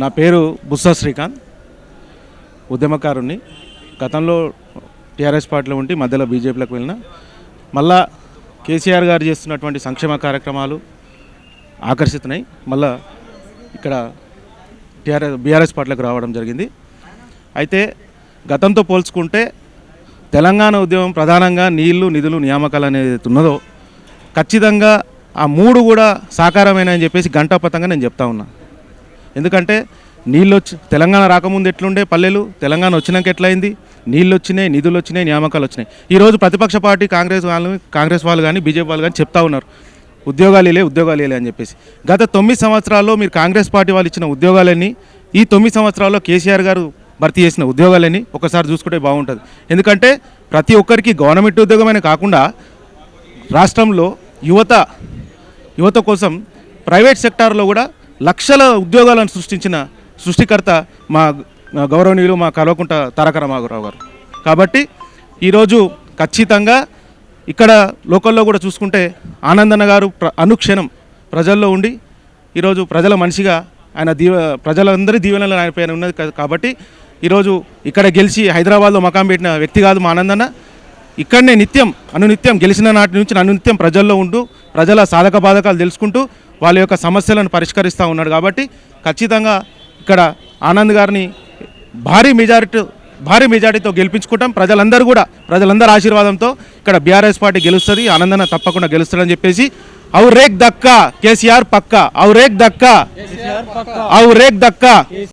నా పేరు బుస్సా శ్రీకాంత్ ఉద్యమకారుణ్ణి. గతంలో టీఆర్ఎస్ పార్టీలో ఉండి మధ్యలో బీజేపీలకు వెళ్ళిన. మళ్ళా కేసీఆర్ గారు చేస్తున్నటువంటి సంక్షేమ కార్యక్రమాలు ఆకర్షితున్నాయి. మళ్ళా ఇక్కడ టీఆర్ఎస్ బీఆర్ఎస్ పార్టీలకు రావడం జరిగింది. అయితే గతంతో పోల్చుకుంటే తెలంగాణ ఉద్యమం ప్రధానంగా నీళ్ళు నిధులు నియామకాలు అనేది ఉన్నదో ఖచ్చితంగా ఆ మూడు కూడా సాకారమైన అని చెప్పేసి గంటాపతంగా నేను చెప్తా ఉన్నా. ఎందుకంటే నీళ్ళు వచ్చి తెలంగాణ రాకముందు ఎట్లుండే పల్లెలు? తెలంగాణ వచ్చినాక ఎట్లయింది? నీళ్ళు వచ్చినాయి నిధులు వచ్చినాయి నియామకాలు వచ్చినాయి. ఈరోజు ప్రతిపక్ష పార్టీ కాంగ్రెస్ వాళ్ళు కాంగ్రెస్ వాళ్ళు కానీ బీజేపీ వాళ్ళు కానీ చెప్తా ఉన్నారు. ఉద్యోగాలు లే ఉద్యోగాలు లే అని చెప్పేసి. గత తొమ్మిది సంవత్సరాల్లో మీరు కాంగ్రెస్ పార్టీ వాళ్ళు ఇచ్చిన ఉద్యోగాలన్నీ ఈ తొమ్మిది సంవత్సరాల్లో కేసీఆర్ గారు భర్తీ చేసిన ఉద్యోగాలన్నీ ఒకసారి చూసుకుంటే బాగుంటుంది. ఎందుకంటే ప్రతి ఒక్కరికి గవర్నమెంట్ ఉద్యోగమైన కాకుండా రాష్ట్రంలో యువత యువత కోసం ప్రైవేట్ సెక్టార్లో కూడా లక్షల ఉద్యోగాలను సృష్టించిన సృష్టికర్త మా గౌరవనీయులు మా కల్వకుంట తారక రామారావు గారు. కాబట్టి ఈరోజు ఖచ్చితంగా ఇక్కడ లోకల్లో కూడా చూసుకుంటే ఆనందన్న గారు ప్ర అనుక్షణం ప్రజల్లో ఉండి ఈరోజు ప్రజల మనిషిగా ఆయన దీవ ప్రజలందరి దీవెనలు ఆయన పైన ఉన్నది కాబట్టి ఈరోజు ఇక్కడ గెలిచి హైదరాబాద్లో మకాం పెట్టిన వ్యక్తి కాదు మా ఆనందన్న. ఇక్కడనే నిత్యం అనునిత్యం గెలిచిన నాటి నుంచి అనునిత్యం ప్రజల్లో ఉంటూ ప్రజల సాధక బాధకాలు తెలుసుకుంటూ వాళ్ళ యొక్క సమస్యలను పరిష్కరిస్తూ ఉన్నాడు కాబట్టి ఖచ్చితంగా ఇక్కడ ఆనంద్ గారిని భారీ మెజారిటీ భారీ మెజారిటీతో గెలిపించుకుంటాం. ప్రజలందరూ కూడా ప్రజలందరి ఆశీర్వాదంతో ఇక్కడ బీఆర్ఎస్ పార్టీ గెలుస్తుంది ఆనందన తప్పకుండా గెలుస్తాడని చెప్పేసి ఔ రేక్ కేసీఆర్ పక్కా ఔ రేక్ దక్కా దక్క. రేక్